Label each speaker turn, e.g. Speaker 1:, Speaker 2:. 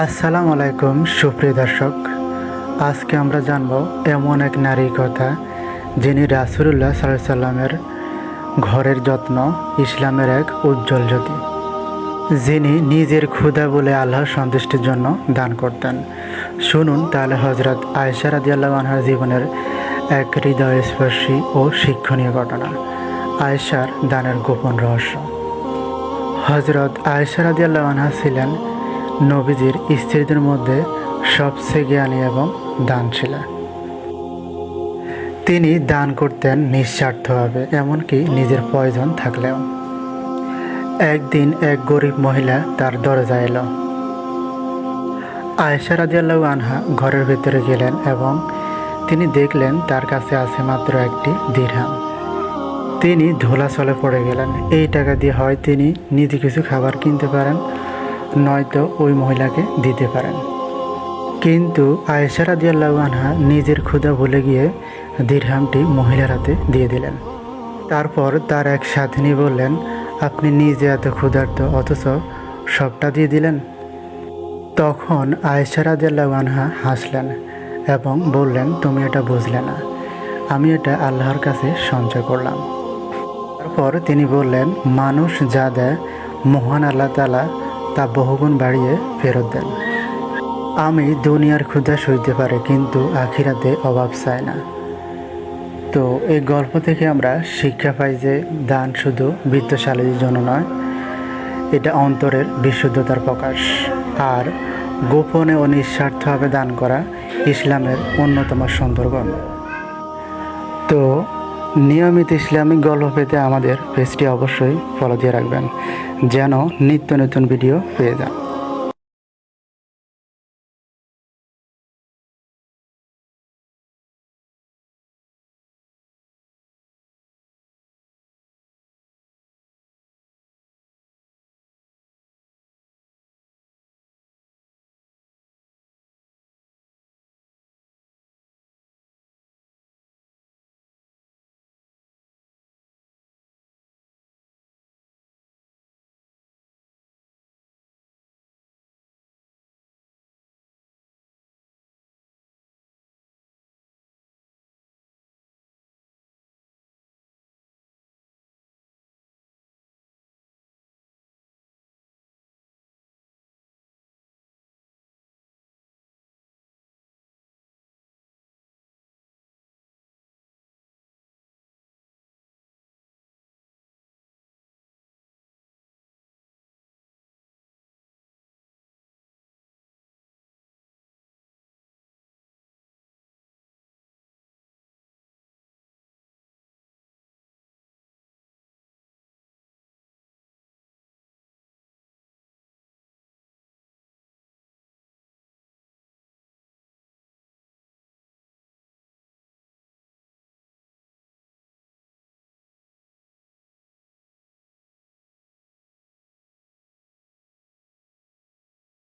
Speaker 1: আসসালামু আলাইকুম, সুপ্রিয় দর্শক। আজকে আমরা জানব এমন এক নারীর কথা যিনি রাসুলুল্লাহ সাল্লামের ঘরের যত্ন, ইসলামের এক উজ্জ্বল জ্যোতি, যিনি নিজের ক্ষুধা বলে আল্লাহর সন্তুষ্টির জন্য দান করতেন। শুনুন তাহলে হজরত আয়সা রাদিয়াল্লাহ আনহার জীবনের এক হৃদয়স্পর্শী ও শিক্ষণীয় ঘটনা, আয়েশার দানের গোপন রহস্য। হজরত আয়েশা রাদিয়াল্লাহু আনহা ছিলেন নবীজির স্ত্রীদের মধ্যে সবচেয়ে জ্ঞানী এবং দানশীলা। তিনি দান করতেন নিঃস্বার্থভাবে, এমনকি নিজের প্রয়োজন থাকলেও। একদিন এক গরিব মহিলা তার দরজায় এলো। আয়েশা রাদিয়াল্লাহু আনহা ঘরের ভিতরে গেলেন এবং তিনি দেখলেন তার কাছে আছে মাত্র একটি দিরহাম। তিনি ধোলাচলে পড়ে গেলেন। এই টাকা দিয়ে হয় তিনি নিজে কিছু খাবার কিনতে পারেন নয়তো ওই মহিলাকে দিতে পারেন। কিন্তু আয়েশা রাদিয়াল্লাহু আনহা নিজের ক্ষুধা ভুলে গিয়ে দিরহামটি মহিলার হাতে দিয়ে দিলেন। তারপর তার এক সাথিনী বললেন, আপনি নিজে এত ক্ষুধার্ত, অথচ সবটা দিয়ে দিলেন? তখন আয়েশা রাদিয়াল্লাহু আনহা হাসলেন এবং বললেন, তুমি এটা বুঝলে না। আমি এটা আল্লাহর কাছে সঞ্চয় করলাম। তারপর তিনি বললেন, মানুষ যা দেয়, মহান আল্লাহ তালা তা বহুগুণ বাড়িয়ে ফেরত দেন। আমি দুনিয়ার ক্ষুধা সইতে পারে, কিন্তু আখিরাতে অভাব চাই না। তো এই গল্প থেকে আমরা শিক্ষা পাই যে দান শুধু বৃত্তশালীর জন্য নয়, এটা অন্তরের বিশুদ্ধতার প্রকাশ। আর গোপনে ও নিঃস্বার্থভাবে দান করা ইসলামের অন্যতম সুন্দরগণ তো নিয়মিত ইসলামিক গল্প পেতে আমাদের পেজটি অবশ্যই ফলো দিয়ে রাখবেন, যেন নিত্য নতুন ভিডিও পেয়ে যান।